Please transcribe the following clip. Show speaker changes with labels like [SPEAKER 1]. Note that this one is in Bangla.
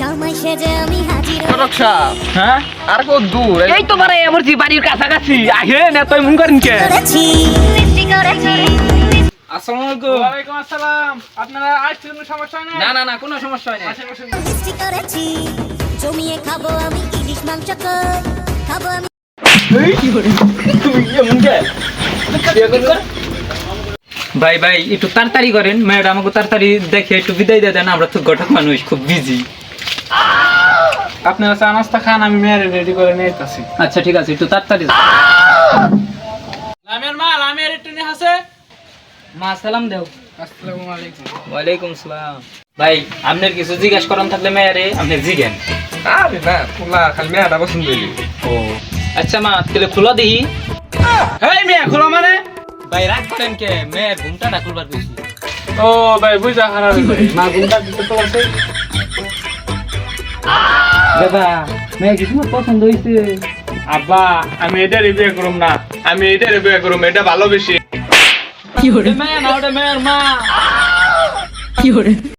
[SPEAKER 1] জামাই সেজে আমি হাজির
[SPEAKER 2] রক্ষা
[SPEAKER 3] হ্যাঁ?
[SPEAKER 2] আর কত দূর?
[SPEAKER 3] এই তো পারে আমার জি বাড়ির কাছাকাছি। আহে না তুই মন করেন কে?
[SPEAKER 1] করেছি মিষ্টি করেছি।
[SPEAKER 3] আলাইকুম।
[SPEAKER 2] আসসালাম। আপনারা আসছেন কোনো সমস্যা নেই?
[SPEAKER 3] না না না কোনো সমস্যা নেই।
[SPEAKER 1] মিষ্টি করেছি জমিয়ে খাব আমি ইলিশ মাংস খাব আমি
[SPEAKER 3] ভাই ভাই একটু তাড়াতাড়ি করেন। ম্যাডাম আমাকে তাড়াতাড়ি দেখে একটু বিদায় দিয়ে দেন। আমরা তো ঘটক মানুষ খুব বিজি
[SPEAKER 2] আপনারা চা নাস্তা খান আমি মেয়ের রেডি করে নিয়ে আসছি
[SPEAKER 3] আচ্ছা ঠিক আছে একটু তাড়াতাড়ি
[SPEAKER 2] লামের মা লামের একটু নিয়ে আসে।
[SPEAKER 3] মা সালাম দেও।
[SPEAKER 2] আসসালামু আলাইকুম।
[SPEAKER 3] ওয়ালাইকুম সালাম। ভাই আপনার কিছু জিজ্ঞাসা করান থাকলে মেয়ারে আপনি জিজ্ঞেন
[SPEAKER 2] আরে না খোলা খালি মেয়েটা পছন্দ হইলি।
[SPEAKER 3] ও আচ্ছা মা তাহলে খোলা দিই।
[SPEAKER 2] এই মেয়ে খোলা মানে?
[SPEAKER 3] ভাই রাগ করেন কে? মেয়ের ঘুমটা না খুলবার বেশি।
[SPEAKER 2] ও ভাই বুঝা খারাপ মা গুন্ডা দিতে তো আছে
[SPEAKER 3] দাদা মেয়ে কি তোমার পছন্দ হয়েছে
[SPEAKER 2] আব্বা আমি এটার বিয়ে করুম না। আমি এটার বিয়ে করুম এটা ভালো বেশি
[SPEAKER 3] মেয়ে না ওটা মেয়ের মা।